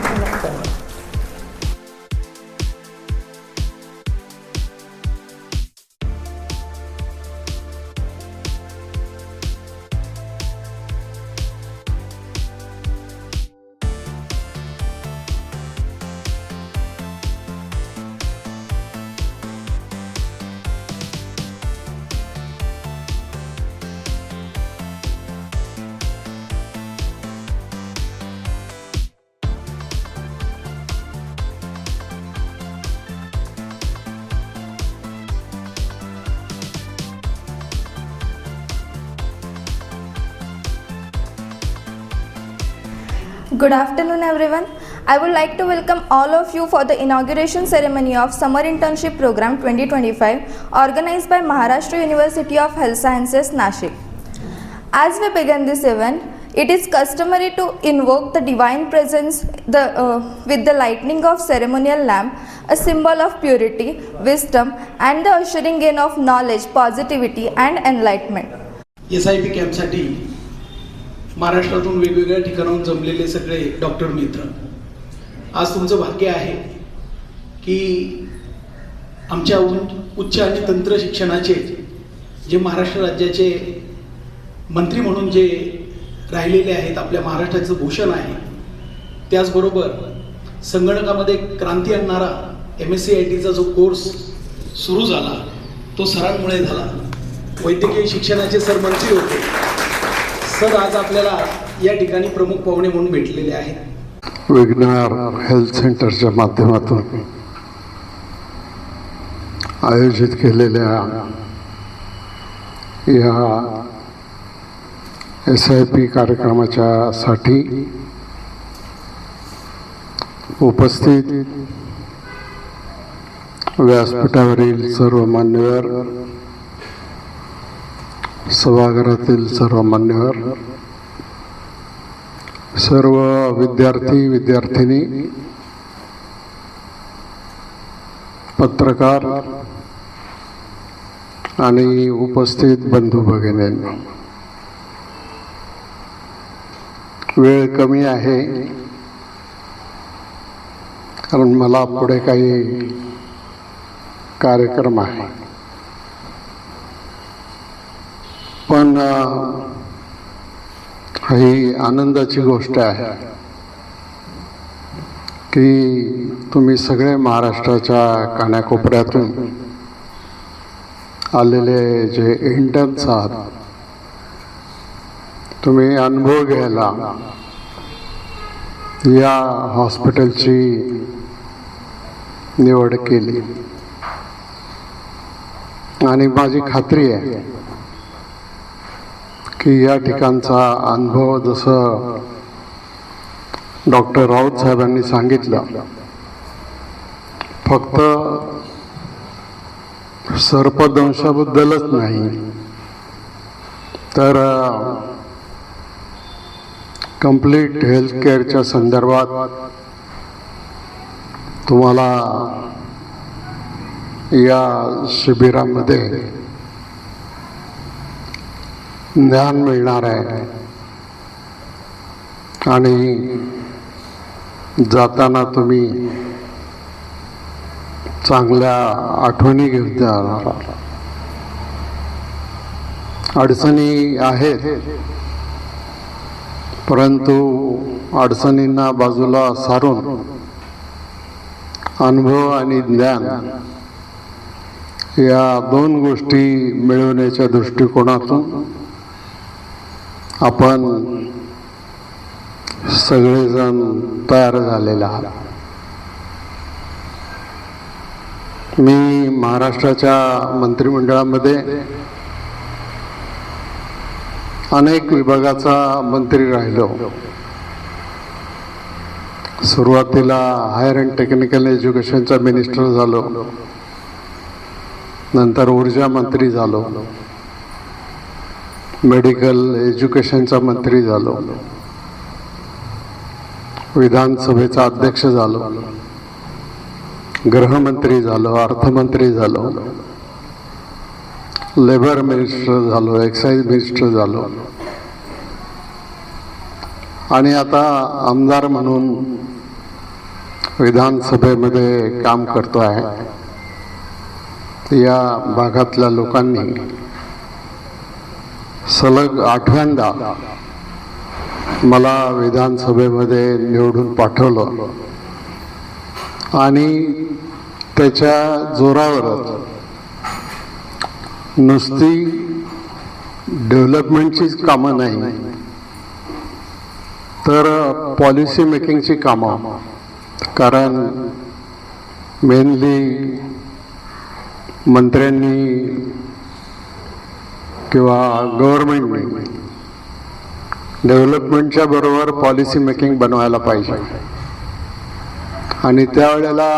Obrigada, Marcelo. Good afternoon everyone. I would like to welcome all of you for the inauguration ceremony of Summer Internship Program 2025 organized by Maharashtra University of Health Sciences Nashik. As we begin this event, it is customary to invoke the divine presence the, uh, with the lighting of ceremonial lamp, a symbol of purity, wisdom and the ushering in of knowledge, positivity and enlightenment. SIP camp महाराष्ट्रातून वेगवेगळ्या ठिकाणाहून जमलेले सगळे doctor मित्र. आज तुमचं भाग्य आहे की आमच्या उच्च आणि तंत्र शिक्षणाचे जे महाराष्ट्र राज्याचे मंत्री म्हणून जे राहिलेले आहेत आपल्या महाराष्ट्राचं भूषण आहे त्याचबरोबर संगणकामध्ये क्रांती आणणारा एम एस सी आय टीचा जो कोर्स सुरू झाला तो सरांमुळे झाला. वैद्यकीय शिक्षणाचे सर मंत्री होते. सर आज आपल्याला या ठिकाणी प्रमुख पाहुणे म्हणून भेटलेले आहेत. विघ्नार हेल्थ सेंटरच्या माध्यमातून आयोजित केलेल्या या एस आय पी कार्यक्रमाच्या साठी उपस्थित व्यासपीठावरील सर्व मान्यवर सभागृहातील सर्व मान्यवर सर्व विद्यार्थी विद्यार्थिनी पत्रकार आणि उपस्थित बंधू भगिनींनो वेळ कमी आहे कारण मला पुढे काही कार्यक्रम आहे पण ही आनंदाची गोष्ट आहे की तुम्ही सगळे महाराष्ट्राच्या कानाकोपऱ्यातून आलेले जे इंटर्न्स आहात तुम्ही अनुभव घ्यायला या हॉस्पिटलची निवड केली. आणि माझी खात्री आहे की या ठिकाणचा अनुभव जसं डॉक्टर राऊत साहेबांनी सांगितलं फक्त सर्पदंशाबद्दलच नाही तर कंप्लीट हेल्थ केअरच्या संदर्भात तुम्हाला या शिबिरामध्ये ज्ञान मिळणार आहे. आणि जाताना तुम्ही चांगल्या आठवणी घेऊन जाणार अडचणी आहेत. परंतु अडचणींना बाजूला सारून अनुभव आणि ज्ञान या दोन गोष्टी मिळवण्याच्या दृष्टिकोनातून आपण सगळेजण तयार झालेले आहात. मी महाराष्ट्राच्या मंत्रिमंडळामध्ये अनेक विभागाचा मंत्री राहिलो. सुरुवातीला हायर अँड टेक्निकल एज्युकेशनचा मिनिस्टर झालो. नंतर ऊर्जा मंत्री झालो. मेडिकल एज्युकेशनचा मंत्री झालो. विधानसभेचा अध्यक्ष झालो. गृहमंत्री झालो अर्थमंत्री झालो. लेबर मिनिस्टर झालो एक्साईज मिनिस्टर झालो. आणि आता आमदार म्हणून विधानसभेमध्ये काम करतो आहे या भागातल्या लोकांनी सलग आठव्यांदा मला विधानसभेमध्ये निवडून पाठवलं. आणि त्याच्या जोरावरच नुसती डेव्हलपमेंटचीच कामं नाही तर पॉलिसी मेकिंगची कामं. कारण मेनली मंत्र्यांनी किंवा गव्हर्नमेंटने डेव्हलपमेंटच्या बरोबर पॉलिसी मेकिंग बनवायला पाहिजे. आणि त्यावेळेला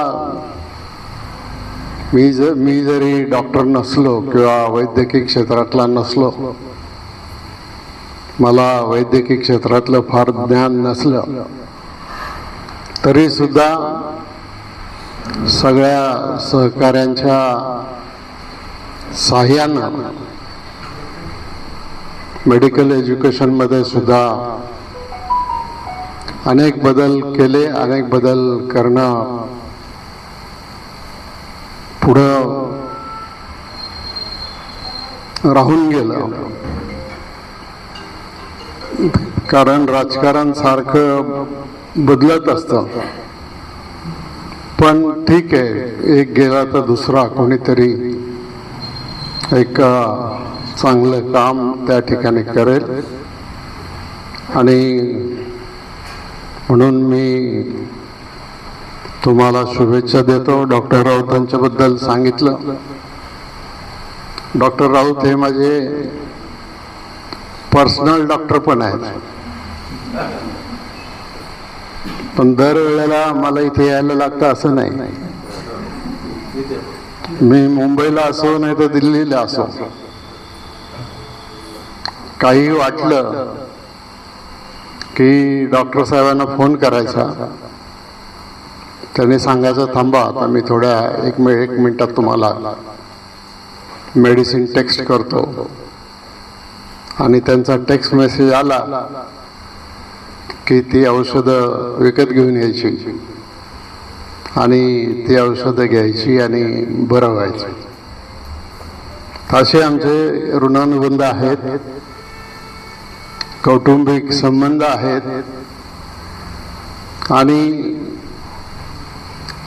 मी ज मी जरी डॉक्टर नसलो किंवा वैद्यकीय क्षेत्रातला नसलो मला वैद्यकीय क्षेत्रातलं फार ज्ञान नसलं तरी सुद्धा सगळ्या सहकाऱ्यांच्या साह्यानं मेडिकल एज्युकेशनमध्ये सुद्धा अनेक बदल केले अनेक बदल करणं पुढं राहून गेलं. कारण राजकारण सारखं बदलत असतं. पण ठीक आहे एक गेला तर दुसरा कोणीतरी एक चांगलं काम त्या ठिकाणी करेल. आणि म्हणून मी तुम्हाला शुभेच्छा देतो. डॉक्टर राऊत यांच्याबद्दल सांगितलं. डॉक्टर राऊत हे माझे पर्सनल डॉक्टर पण आहेत. पण दरवेळेला मला इथे यायला लागतं असं नाही. मी मुंबईला असो नाही तर दिल्लीला असो. काही वाटलं की डॉक्टर साहेबांना फोन करायचा. त्यांनी सांगायचं थांबा आता मी थोड्या एक मि एक मिनटात तुम्हाला मेडिसिन टेक्स्ट करतो. आणि त्यांचा टेक्स्ट मेसेज आला की ती औषधं विकत घेऊन यायची. आणि ती औषधं घ्यायची आणि बरं व्हायचं. असे आमचे ऋणानुबंध आहेत. कौटुंबिक संबंध आहेत. आणि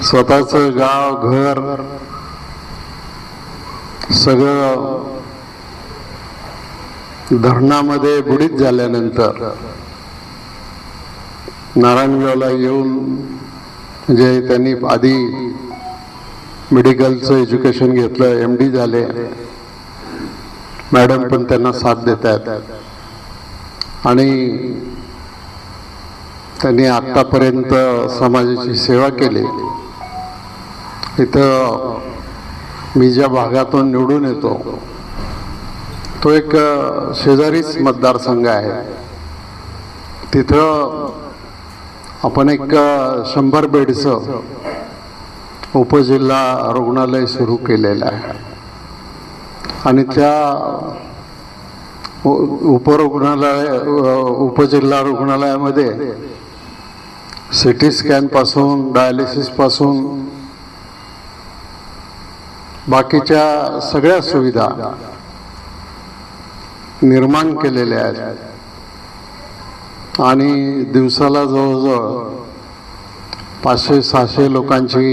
स्वतःचं गाव घर सगळं धरणामध्ये बुडीत झाल्यानंतर नारायणगावला येऊन म्हणजे त्यांनी आधी मेडिकलचं एज्युकेशन घेतलं एम डी झाले. मॅडम पण त्यांना साथ देत आहेत आणि त्यांनी आत्तापर्यंत समाजाची सेवा केली. इथं मी ज्या भागातून निवडून येतो तो एक शेजारीच मतदारसंघ आहे. तिथं आपण एक शंभर बेडचं उपजिल्हा रुग्णालय सुरू केलेलं आहे. आणि त्या उपरुग्णालय उपजिल्हा रुग्णालयामध्ये सी टी स्कॅनपासून डायलिसिसपासून बाकीच्या सगळ्या सुविधा निर्माण केलेल्या आहेत. आणि दिवसाला जवळजवळ पाचशे सहाशे लोकांची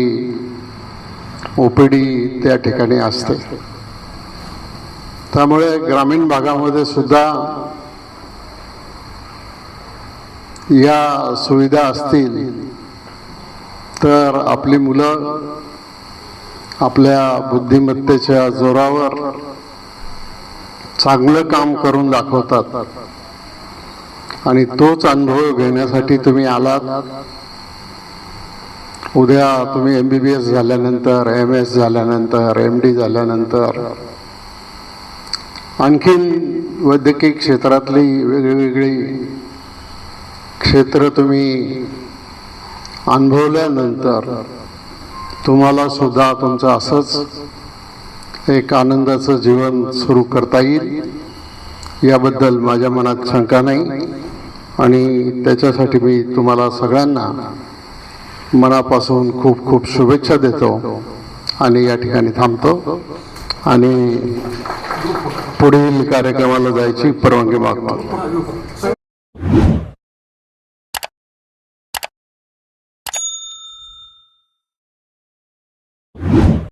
ओ पी डी त्या ठिकाणी असते. त्यामुळे ग्रामीण भागामध्ये सुद्धा या सुविधा असतील तर आपली मुलं आपल्या बुद्धिमत्तेच्या जोरावर चांगलं काम करून दाखवतात. आणि तोच अनुभव घेण्यासाठी तुम्ही आलात. उद्या तुम्ही एम बी बी एस झाल्यानंतर एम एस झाल्यानंतर एम डी झाल्यानंतर आणखीन वैद्यकीय क्षेत्रातली वेगळीवेगळी क्षेत्र तुम्ही अनुभवल्यानंतर तुम्हाला सुद्धा तुमचं असंच एक आनंदाचं जीवन सुरू करता येईल. याबद्दल माझ्या मनात शंका नाही आणि त्याच्यासाठी मी तुम्हाला सगळ्यांना मनापासून खूप खूप शुभेच्छा देतो आणि या ठिकाणी थांबतो आणि पुढील कार्यक्रमाला जायची परवानगी मागतो.